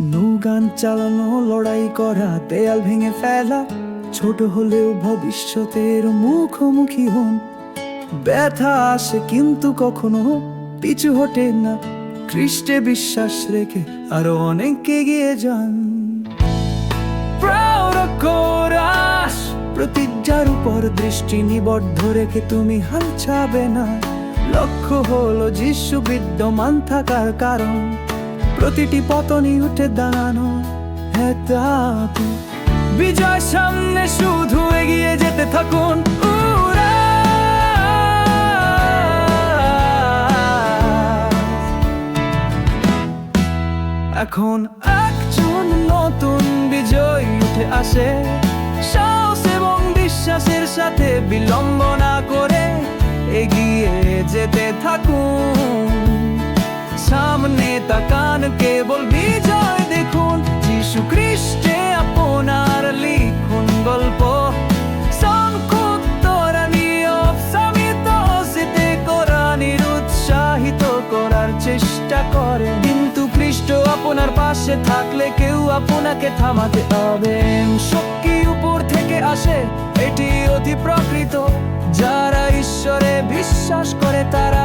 নৌগান চালানো, লড়াই করা, দেয়াল ভেঙে ফেলা, ছোট হলেও ভবিষ্যতের মুখোমুখি হন। ব্যথা আসে কিন্তু কখনো পিছু হটে না খ্রিস্টে বিশ্বাস রেখে আরও অনেক এগিয়ে যান। প্রতিজ্ঞার উপর দৃষ্টি নিবদ্ধ রেখে তুমি হাল ছাবে না। লক্ষ্য হলো যিশু বিদ্যমান থাকার কারণ। প্রতিটি পতনই উঠে দাঁড়ানো হ্যাঁ বিজয় সামনে শুধু এগিয়ে যেতে থাকুন। এখন একজন নতুন বিজয় উঠে আসে। সাহস এবং বিশ্বাসের সাথে বিলম্ব না করে এগিয়ে যেতে থাকুন। কেবল বিজয় দেখুন? যিশু খ্রিস্টে আপনার লিখুন গল্প। চেষ্টা করে কিন্তু খ্রিস্ট আপনার পাশে থাকলে কেউ আপনাকে থামাতে হবে শক্তি উপর থেকে আসে, এটি অতি প্রকৃত। যারা ঈশ্বরে বিশ্বাস করে, তারা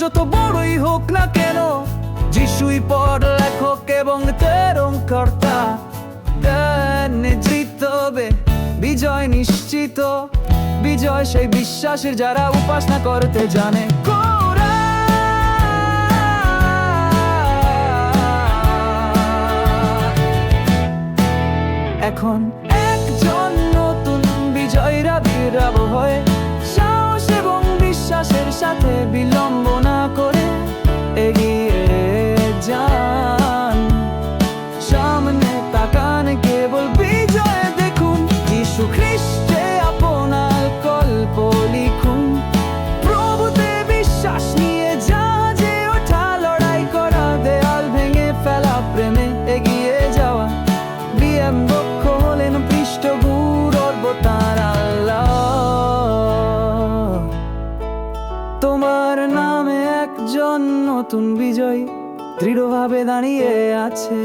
যত বড়ই হোক না কেন, যিশুই পর লেখক এবং তেরং কর্তা জিতবে, বিজয় নিশ্চিত, বিজয় সেই বিশ্বাসের যারা উপাসনা করতে জানে। এখন একজন নতুন বিজয়রা বিরাব হয়ে তোমার নামে একজন নতুন বিজয় দৃঢ়ভাবে দাঁড়িয়ে আছে।